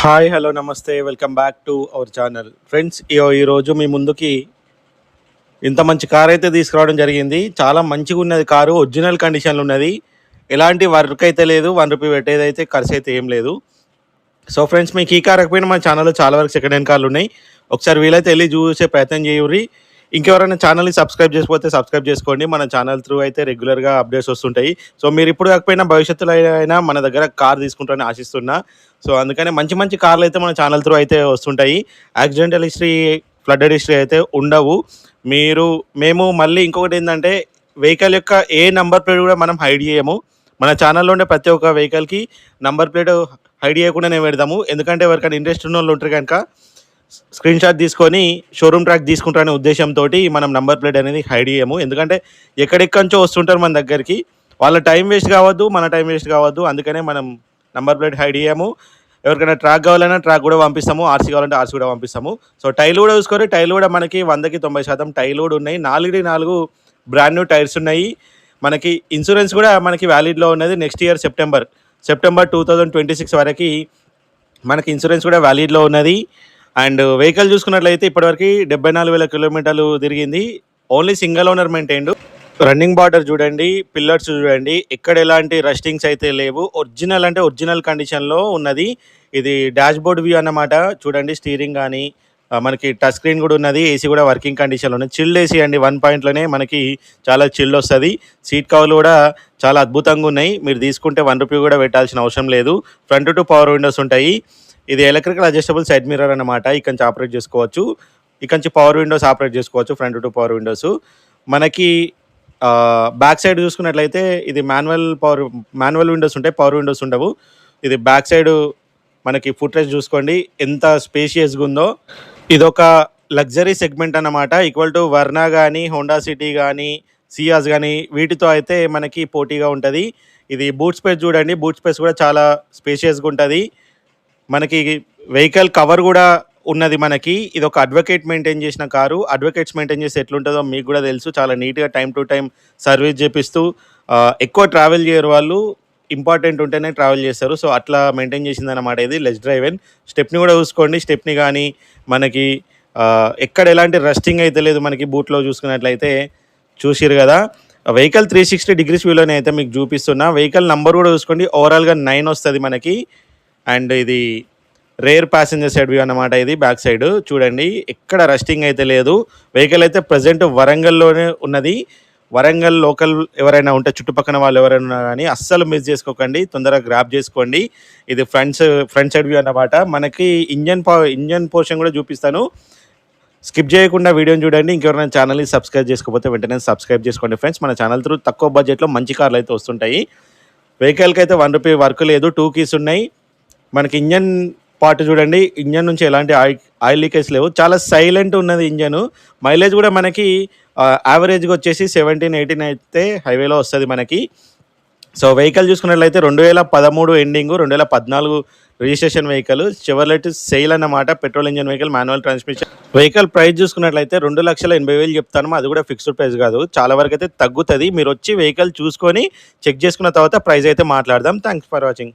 Hi hello namaste welcome back to our channel. Friends ఈరోజు మీ ముందుకి ఇంత మంచి కార్ అయితే తీసుకురావడం జరిగింది. చాలా మంచిగా ఉన్నది కారు ఒరిజినల్ కండిషన్లో ఉన్నది. ఎలాంటి వర్క్ అయితే లేదు వన్ రూపీ పెట్టేది అయితే ఖర్చు అయితే ఏం లేదు. సో ఫ్రెండ్స్ మీకు ఈ కార్ రాకపోయినా మా ఛానల్లో చాలా వరకు సెకండ్ హ్యాండ్ కార్లు ఉన్నాయి. ఒకసారి వీలైతే వెళ్ళి చూసే ప్రయత్నం చేయుర్రి. ఇంకెవరైనా ఛానల్ని సబ్స్క్రైబ్ చేసిపోతే సబ్స్క్రైబ్ చేసుకోండి. మన ఛానల్ త్రూ అయితే రెగ్యులర్గా అప్డేట్స్ వస్తుంటాయి. సో మీరు ఇప్పుడు కాకపోయినా భవిష్యత్తులో అయినా మన దగ్గర కార్ తీసుకుంటారని ఆశిస్తున్నా. సో అందుకనే మంచి మంచి కార్లు అయితే మన ఛానల్ త్రూ అయితే వస్తుంటాయి. యాక్సిడెంటల్ హిస్టరీ ఫ్లడ్ హిస్టరీ అయితే ఉండవు. మీరు మేము మళ్ళీ ఇంకొకటి ఏంటంటే వెహికల్ యొక్క ఏ నంబర్ ప్లేట్ కూడా మనం హైడ్ చేయము. మన ఛానల్లో ఉండే ప్రతి ఒక్క వెహికల్కి నంబర్ ప్లేట్ హైడ్ చేయకుండానే పెడదాము ఎందుకంటే ఎవరికైనా ఇంట్రెస్ట్ ఉన్న వాళ్ళు ఉంటారు కనుక స్క్రీన్ షాట్ తీసుకొని షోరూమ్ ట్రాక్ తీసుకుంటారనే ఉద్దేశంతో మనం నంబర్ ప్లేట్ అనేది హైడ్ చేయము. ఎందుకంటే ఎక్కడెక్కడి నుంచో వస్తుంటారు మన దగ్గరికి. వాళ్ళ టైం వేస్ట్ కావద్దు మన టైం వేస్ట్ కావద్దు. అందుకనే మనం నంబర్ ప్లేట్ హైడ్ చేయము ఎవరికైనా ట్రాక్ కావాలన్నా ట్రాక్ కూడా పంపిస్తాము. ఆర్సీ కావాలంటే ఆర్సీ కూడా పంపిస్తాము. సో టైల్ కూడా చూసుకోరు టైల్ కూడా మనకి వందకి తొంభై శాతం టైల్ కూడా ఉన్నాయి. నాలుగు నాలుగు బ్రాండ్ న్యూ టైర్స్ ఉన్నాయి. మనకి ఇన్సూరెన్స్ కూడా మనకి వ్యాలిడ్లో ఉన్నది next year September. September two thousand twenty six వరకు మనకి ఇన్సూరెన్స్ కూడా వ్యాలిడ్లో ఉన్నది. అండ్ వెహికల్ చూసుకున్నట్లయితే ఇప్పటివరకు డెబ్బై నాలుగు వేల కిలోమీటర్లు తిరిగింది. Only single owner maintained. Running border చూడండి పిల్లర్స్ చూడండి ఎక్కడ ఎలాంటి రస్టింగ్స్ అయితే లేవు ఒరిజినల్ అంటే ఒరిజినల్ కండిషన్లో ఉన్నది. ఇది డాష్ బోర్డ్ వ్యూ అన్నమాట. చూడండి స్టీరింగ్ కానీ మనకి టచ్ స్క్రీన్ కూడా ఉన్నది ఏసీ కూడా వర్కింగ్ కండిషన్లో ఉన్నది. చిల్డ్ ఏసీ అండి వన్ పాయింట్లోనే మనకి చాలా చిల్డ్ వస్తుంది. సీట్ కవర్లు కూడా చాలా అద్భుతంగా ఉన్నాయి. మీరు తీసుకుంటే వన్ రూపీ కూడా పెట్టాల్సిన అవసరం లేదు. ఫ్రంట్ టు పవర్ విండోస్ ఉంటాయి. ఇది ఎలక్ట్రికల్ అడ్జస్టబుల్ సైడ్ మిర్రర్ అనమాట ఇక్కడ నుంచి ఆపరేట్ చేసుకోవచ్చు. ఇక్కడ నుంచి పవర్ విండోస్ ఆపరేట్ చేసుకోవచ్చు ఫ్రంట్ టు పవర్ విండోస్. మనకి బ్యాక్ సైడ్ చూసుకున్నట్లయితే ఇది మాన్యువల్ పవర్ మాన్యువల్ విండోస్ ఉంటాయి పవర్ విండోస్ ఉండవు. ఇది బ్యాక్ సైడ్ మనకి ఫుట్రెస్ట్ చూసుకోండి ఎంత స్పేషియస్గా ఉందో. ఇది ఒక లగ్జరీ సెగ్మెంట్ అన్నమాట. ఈక్వల్ టు వర్నా కానీ హోండా సిటీ కానీ సియాస్ కానీ వీటితో అయితే మనకి పోటీగా ఉంటుంది. ఇది బూట్ స్పేస్ చూడండి బూట్ స్పేస్ కూడా చాలా స్పేషియస్గా ఉంటుంది. మనకి వెహికల్ కవర్ కూడా ఉన్నది మనకి. ఇది ఒక అడ్వకేట్ మెయింటైన్ చేసిన కారు. అడ్వకేట్స్ మెయింటైన్ చేస్తే ఎట్లుంటుందో మీకు కూడా తెలుసు. చాలా నీట్గా టైం టు టైం సర్వీస్ చేపిస్తూ ఎక్కువ ట్రావెల్ చేయరు వాళ్ళు. ఇంపార్టెంట్ ఉంటేనే ట్రావెల్ చేస్తారు. సో అట్లా మెయింటైన్ చేసింది అనమాట ఇది. లెస్ డ్రైవ్ అండ్ స్టెప్ని కూడా చూసుకోండి. స్టెప్ని కానీ మనకి ఎక్కడ ఎలాంటి రస్టింగ్ అయితే లేదు మనకి బూట్లో చూసుకున్నట్లయితే చూసిరు కదా. వెహికల్ త్రీ సిక్స్టీ డిగ్రీస్ వ్యూలోనే అయితే మీకు చూపిస్తున్నా. వెహికల్ నంబర్ కూడా చూసుకోండి. ఓవరాల్గా నైన్ వస్తుంది మనకి. అండ్ ఇది రేర్ ప్యాసింజర్ సైడ్ వ్యూ అనమాట ఇది బ్యాక్ సైడ్. చూడండి ఎక్కడ రస్టింగ్ అయితే లేదు. వెహికల్ అయితే ప్రజెంట్ వరంగల్లోనే ఉన్నది. వరంగల్ లోకల్ ఎవరైనా ఉంటే చుట్టుపక్కల వాళ్ళు ఎవరైనా ఉన్నా కానీ అస్సలు మిస్ చేసుకోకండి. తొందరగా గ్రాప్ చేసుకోండి. ఇది ఫ్రంట్స్ ఫ్రంట్ సైడ్ వ్యూ అనమాట మనకి ఇంజన్ ఇంజన్ పోర్షన్ కూడా చూపిస్తాను. స్కిప్ చేయకుండా వీడియోని చూడండి. ఇంకెవరైనా ఛానల్ని సబ్స్క్రైబ్ చేసుకోకపోతే వెంటనే సబ్స్క్రైబ్ చేసుకోండి ఫ్రెండ్స్ మన ఛానల్ త్రూ తక్కువ బడ్జెట్లో మంచి కార్లు అయితే వస్తుంటాయి. వెహికల్కి అయితే వన్ రూపీ వర్క్ లేదు. టూ కీస్ ఉన్నాయి. మనకి ఇంజన్ పార్ట్ చూడండి ఇంజన్ నుంచి ఎలాంటి ఆయిల్ ఆయిల్ లీకేజ్ లేవు. చాలా సైలెంట్ ఉన్నది ఇంజన్. మైలేజ్ కూడా మనకి యావరేజ్గా వచ్చేసి సెవెంటీన్ ఎయిటీన్ అయితే హైవేలో వస్తుంది మనకి. సో వెహికల్ చూసుకున్నట్లయితే రెండు వేల పదమూడు ఎండింగ్ రెండు వేల పద్నాలుగు రిజిస్ట్రేషన్ వెహికల్. చివర్లెట్ సెయిల్ అన్నమాట petrol engine vehicle manual transmission. Vehicle price చూసుకున్నట్లయితే రెండు లక్షల ఎనభై వేలు చెప్తాను అది కూడా ఫిక్స్డ్ ప్రైస్ కాదు. చాలా వరకు అయితే తగ్గుతుంది. మీరు వచ్చి వెహికల్ చూసుకొని చెక్ చేసుకున్న తర్వాత ప్రైస్ అయితే మాట్లాడదాం. Thanks for watching.